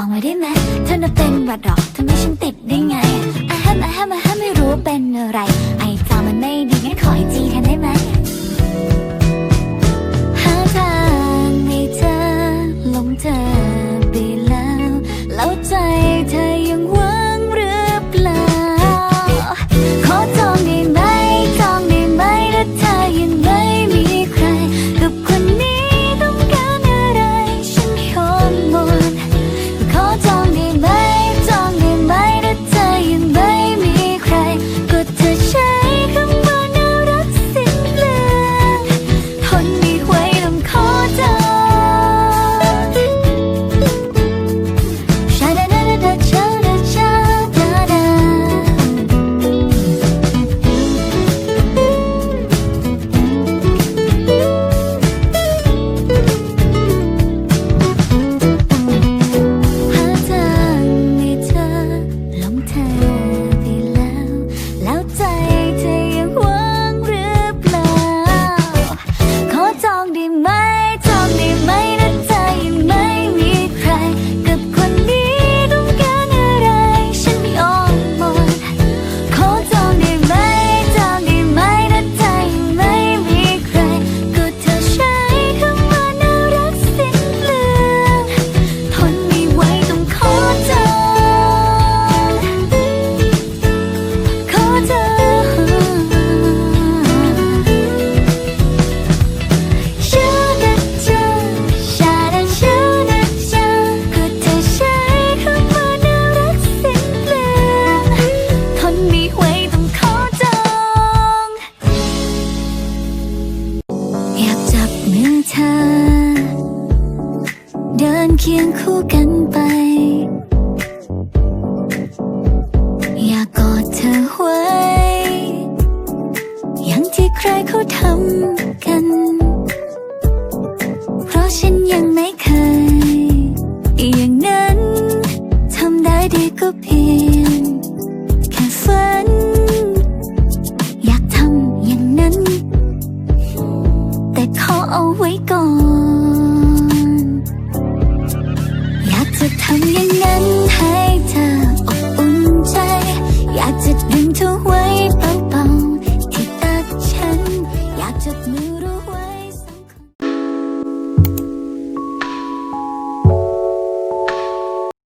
องไว้ได้ไหมเธอน่ะเป็นวัดหรอกทำไมฉันติดได้ไงอะแฮมอะแฮมอะแฮมไม่รู้เป็นอะไร ไอ้จามันไม่ดีงั้นขอให้จีแทนได้ไหมหาทางให้เธอหลงเธอไปแล้ว แล้วใจเธอ เดินเคียงคู่กันไป อยากกอดเธอไว้ อย่างที่ใครเขาทำกัน เพราะฉันยังไม่เคย อย่างนั้นทำได้ดีก็เพียงแค่ฝัน อยากทำอย่างนั้น แต่ขอเอาไว้ก่อน อยากจ